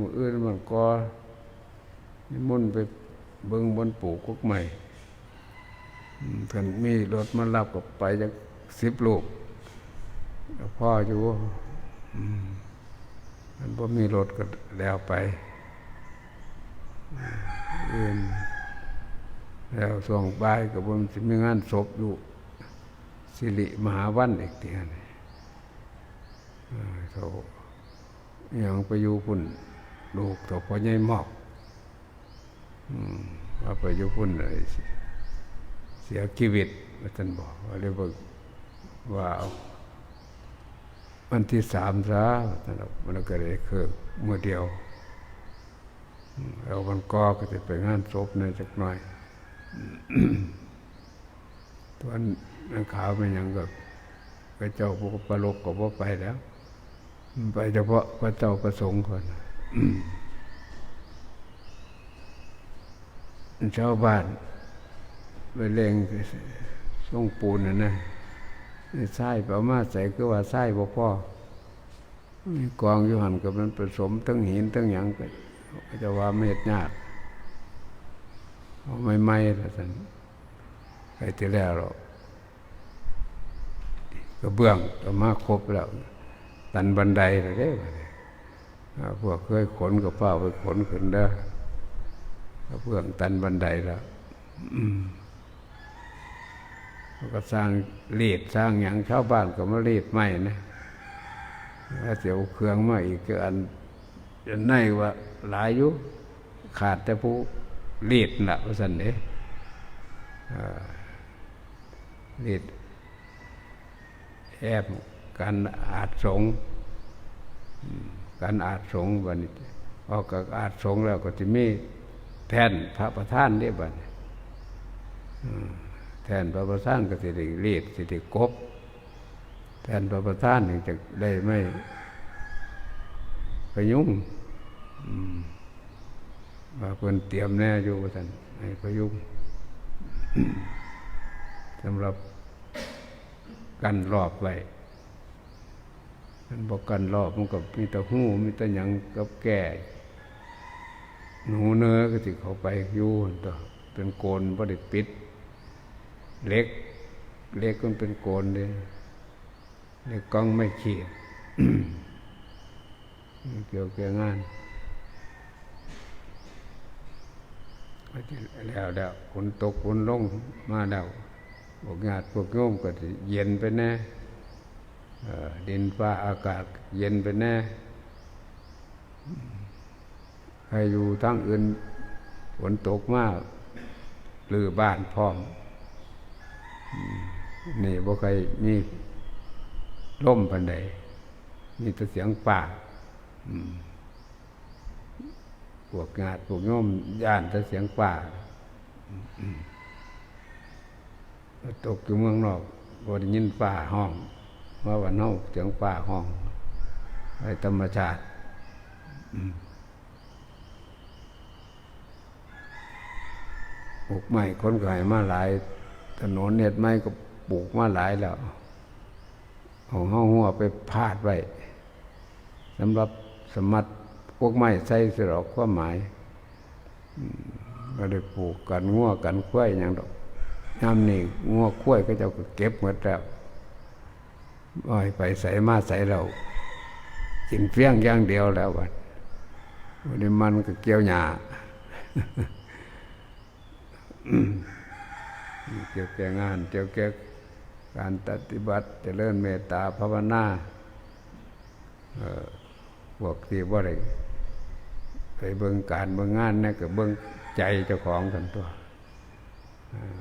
มืออื่นมันก็นิมนต์ไปเบิ่งบนปลูกกุกใหม่ท่านมีรถมารับกับไปจากสิบลูกพ่ออยู่อันบ่มีรถก็แล้วไปอืมอื่นแล้วส่งบายกับผมจะมีงานศพอยู่ สิริมหาวันอีกทีนี่เออเขาอย่างไปอยู่พุ่น ลูกตัวพ่อใหญ่หมอกอืมว่าไปยู่พุ่นเลยเสียชีวิตมาท่านบอกว่าเรียกว่าววันที่สามซะท่านบอกมันก็เลยคือมือเดียวอืมแล้ววันก็ก็จะไปงานศพในอยจักหน่อยตัวนนังขาวเป็นยังกับพระเจ้าพวกประลกก็บ่ไปแล้ว ไปเฉพาะพระเจ้าประสงค์คน ชาวบ้านไปเลงส่งปูนนะนะใส่ประมาใส่ก็ว่าใส่บ่พ่อกองอยู่หันกับมันผสมทั้งหินทั้งหยังก็จะว่าเม็ดยากไม่ไม่ละสันไปที่แล้วหรอกกระเบื้องก็มาครบแล้ว ตันบันไดเลยเด้ อพวกเคยขนกับเป้าไปขนขึ้นเด้อกระเบื้องตันบันไดแล้วเขาก็สร้างรีดสร้างอย่างชาวบ้านก็มารีดไม่นะแล้วเสียวเครื่องมาอีกก็อันอันในว่าหลายอยู่ขาดแต่ผู้รีดน่ะว่าสันเด้รีดแอบการอาจสงฆ์ การอาจสงบันี้ออกจากอาจสงแล้วก็จะมีแทนพระประธานเรียบัดนี้อืมแทนพระประธานก็สิได้รีดสิได้กบ แทนพระประธานนี่จะได้ไม่ไปยุ่งว่าเพิ่นเตรียมแน่อยู่ว่าท่านให้พยุงสำหรับกันรอบไว้ มันบอกกันรอบมันก็มีแต่หูมีแต่หยังกับแก่หนูเนื้อก็สิเขาไปอยู่ตัวเป็นโกนบ่ได้ปิด เล็ก เล็กมันเป็นโกนเลยเล็กกล้องไม่เขียดเกี่ยวกับงานแล้วแล้วฝนตกฝนลงมาแล้วพวกญาติพวกโยมก็เย็นไปแน่ ดินฟ้าอากาศเย็นไปแน่ใครอยู่ทั้งอื่นฝนตกมากหรือบ้านพร้อม นี่บ่ใครมีล่มปันใดมีแต่เสียงป่าพวกงาดพวกโยมย่านแต่เสียงป่าตกอยู่เมืองนอกบ่ได้ยินป่าห้อง ว่าวันเฮาเสียงป่าห้องไอ้ธรรมชาติปลูกไม้คนก็ให้มาหลาย ถนนเน็ดไม้ก็ปลูกมาหลายแล้วเอาเฮาหัวไปพาดไว้สำหรับสมัติพวกไม้ใส่สรอกความหมายก็ได้ปลูกกันงัวกันคุ้ยอย่างดอกยามนี่งัวคุ้ยก็จะเก็บหมดแล้ว อ้อยไปใส่มาใส่เรากินเฟี้ยงอย่างเดียวแล้ววันวันนี้มันก็เกี่ยวหญ้าเกี่ยวแก่งาน เกี่ยวแก่การปฏิบัติเจริญเมตตาภาวนาพวกที่ว่าอะไรไปเบิ่งการเบิ่งงานนี่ก็เบิ่งใจเจ้าของกันตัว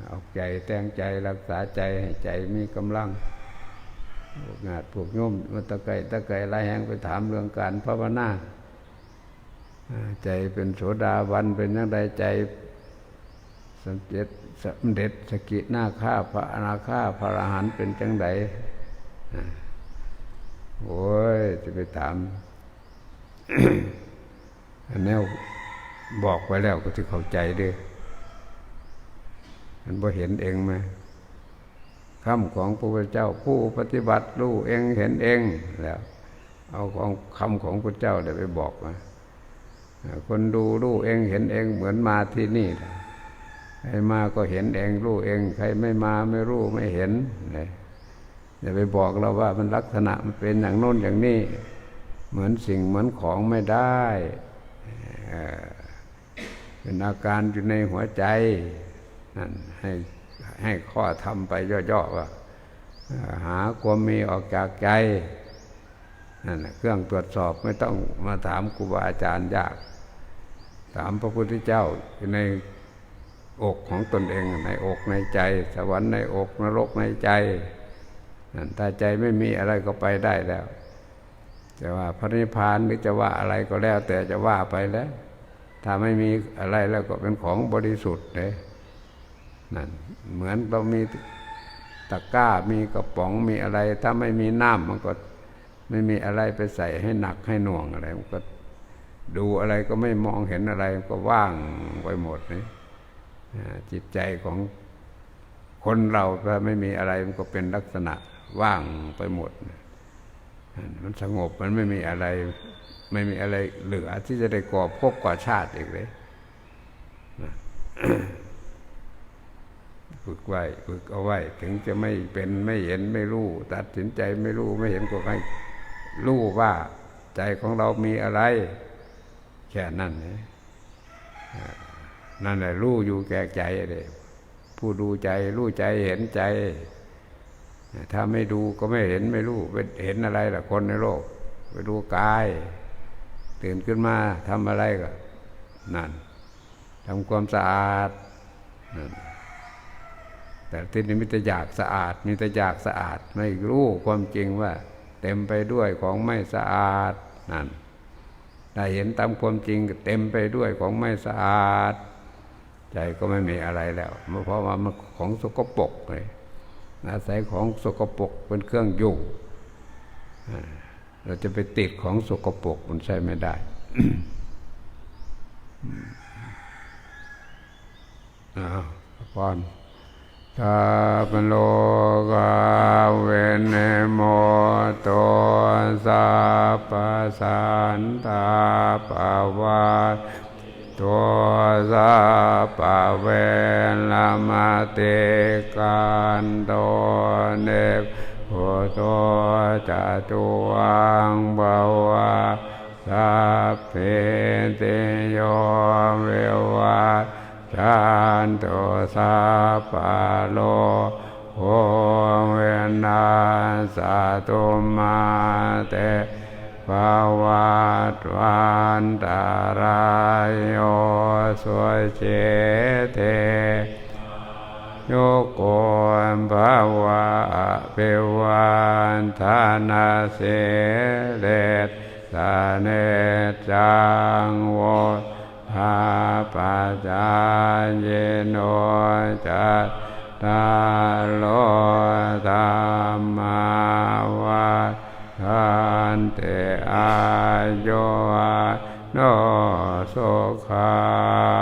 เอาใจแต่งใจรักษาใจให้ใจมีกำลัง พวกงาดพวกโยมมาตะไกตะไกลายแหงไปถามเรื่องการภาวนาใจเป็นโสดาบันเป็นยังไงใจสำเร็จสำเร็จสกิหน้าข้าพระอนาข้าพระอรหันต์เป็นจังไดโอ้ยจะไปถามอันนี้บอกไว้แล้วก็จะเข้าใจด้วยมันพอเห็นเองไหม คำของพระพุทธเจ้าผู้ปฏิบัติรู้เองเห็นเองแล้วเอาของคำของพระเจ้าเดี๋ยวไปบอกมาคนดูรู้เองเห็นเองเหมือนมาที่นี่ใครมาก็เห็นเองรู้เอง ใครไม่มาไม่รู้ไม่เห็นเลยอย่าไปบอกเราว่ามันลักษณะมันเป็นอย่างโน้นอย่างนี้ เหมือนสิ่งเหมือนของไม่ได้เอ่อเป็นอาการอยู่ในหัวใจนั่นให้ ให้ข้อทำไปย่อๆว่าหาความมีออกจากใจนั่นเครื่องตรวจสอบไม่ต้องมาถามครูบาอาจารย์ยาก ถามพระพุทธเจ้าในอกของตนเองในอกในใจ สวรรค์ในอกนรกในใจนั่นถ้าใจไม่มีอะไรก็ไปได้แล้วจะว่าพระนิพพานหรือจะว่าอะไรก็แล้ว แต่จะว่าไปแล้ว ถ้าไม่มีอะไรแล้วก็เป็นของบริสุทธิ์เลย นั่นเหมือนเรามีตะกร้ามีกระป๋องมีอะไร ถ้าไม่มีน้ำมันก็ไม่มีอะไรไปใส่ให้หนักให้หน่วงอะไรมันก็ดูอะไรก็ไม่มองเห็นอะไรมันก็ว่างไปหมดนี่จิตใจของคนเราถ้าไม่มีอะไรมันก็เป็นลักษณะว่างไปหมด มันสงบมันไม่มีอะไร ไม่มีอะไรเหลือที่จะได้ก่อภพก่อชาติอีกเลยนะฝึก ไว้ฝึกเอาไว้ ถึงจะไม่เป็นไม่เห็นไม่รู้ ตัดสินใจไม่รู้ไม่เห็นก็ให้รู้ว่าใจของเรามีอะไร แค่นั้นนะอ่นั่นแหละรู้อยู่แก่ใจเลยผู้ดูใจรู้ใจเห็นใจ ถ้าไม่ดูก็ไม่เห็นไม่รู้ไปเห็นอะไรล่ะคนในโลก ไปดูกาย ตื่นขึ้นมาทำอะไรก็ นั่นทำความสะอาดนั่น แต่ที่นี้มีแต่อยากสะอาดมีแต่อยากสะอาดไม่รู้ความจริงว่า เต็มไปด้วยของไม่สะอาดนั่นถ้เห็นตามความจริงเต็มไปด้วยของไม่สะอาด ใจก็ไม่มีอะไรแล้วเพราะว่ามันของสกปรกเลยอาศัยของสกปรกเป็นเครื่องอยู่เราจะไปติดของสกปรกมันใช้ไม่ได้อ้าวพร ตาปโลกาเวนโมโตสัพพสันตาปวาตัวสัพพเวลามาเตกันโดเนกโอโตจะตุวังบาวาสัพเพเตโยเววาจันโตสัพ ตุมาเตภาวะตวันตารายโยสุเจเทโยโกมภาวะเปวันธานาเสเลตสาเนจังโวภาปัจจายโนจัตตาโลธรร มาวาทานเตอาโยุวโนสุขา